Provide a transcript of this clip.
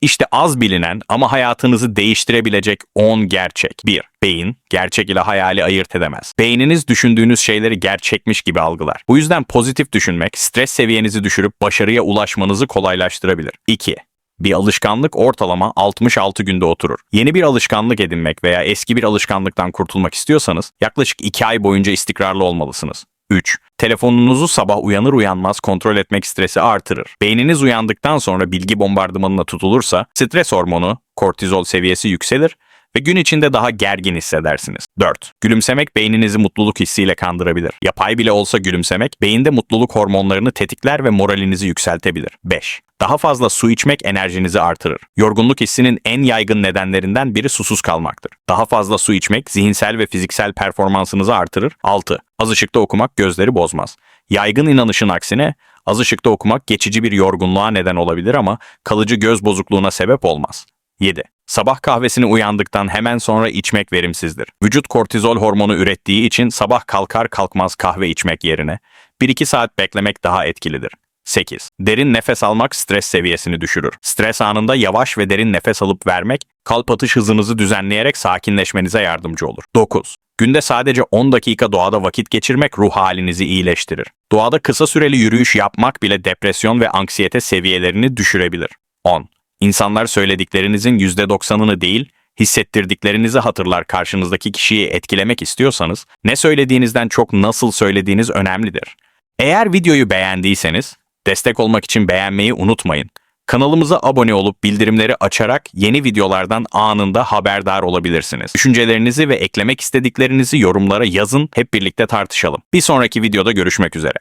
İşte az bilinen ama hayatınızı değiştirebilecek 10 gerçek. 1. Beyin, gerçek ile hayali ayırt edemez. Beyniniz düşündüğünüz şeyleri gerçekmiş gibi algılar. Bu yüzden pozitif düşünmek, stres seviyenizi düşürüp başarıya ulaşmanızı kolaylaştırabilir. 2. Bir alışkanlık ortalama 66 günde oturur. Yeni bir alışkanlık edinmek veya eski bir alışkanlıktan kurtulmak istiyorsanız yaklaşık 2 ay boyunca istikrarlı olmalısınız. 3. Telefonunuzu sabah uyanır uyanmaz kontrol etmek stresi artırır. Beyniniz uyandıktan sonra bilgi bombardımanına tutulursa stres hormonu, kortizol seviyesi yükselir ve gün içinde daha gergin hissedersiniz. 4. Gülümsemek beyninizi mutluluk hissiyle kandırabilir. Yapay bile olsa gülümsemek beyinde mutluluk hormonlarını tetikler ve moralinizi yükseltebilir. 5. Daha fazla su içmek enerjinizi artırır. Yorgunluk hissinin en yaygın nedenlerinden biri susuz kalmaktır. Daha fazla su içmek zihinsel ve fiziksel performansınızı artırır. 6. Az ışıkta okumak gözleri bozmaz. Yaygın inanışın aksine az ışıkta okumak geçici bir yorgunluğa neden olabilir ama kalıcı göz bozukluğuna sebep olmaz. 7. Sabah kahvesini uyandıktan hemen sonra içmek verimsizdir. Vücut kortizol hormonu ürettiği için sabah kalkar kalkmaz kahve içmek yerine 1-2 saat beklemek daha etkilidir. 8. Derin nefes almak stres seviyesini düşürür. Stres anında yavaş ve derin nefes alıp vermek, kalp atış hızınızı düzenleyerek sakinleşmenize yardımcı olur. 9. Günde sadece 10 dakika doğada vakit geçirmek ruh halinizi iyileştirir. Doğada kısa süreli yürüyüş yapmak bile depresyon ve anksiyete seviyelerini düşürebilir. 10. İnsanlar söylediklerinizin %90'ını değil, hissettirdiklerinizi hatırlar karşınızdaki kişiyi etkilemek istiyorsanız, ne söylediğinizden çok nasıl söylediğiniz önemlidir. Eğer videoyu beğendiyseniz, destek olmak için beğenmeyi unutmayın. Kanalımıza abone olup bildirimleri açarak yeni videolardan anında haberdar olabilirsiniz. Düşüncelerinizi ve eklemek istediklerinizi yorumlara yazın, hep birlikte tartışalım. Bir sonraki videoda görüşmek üzere.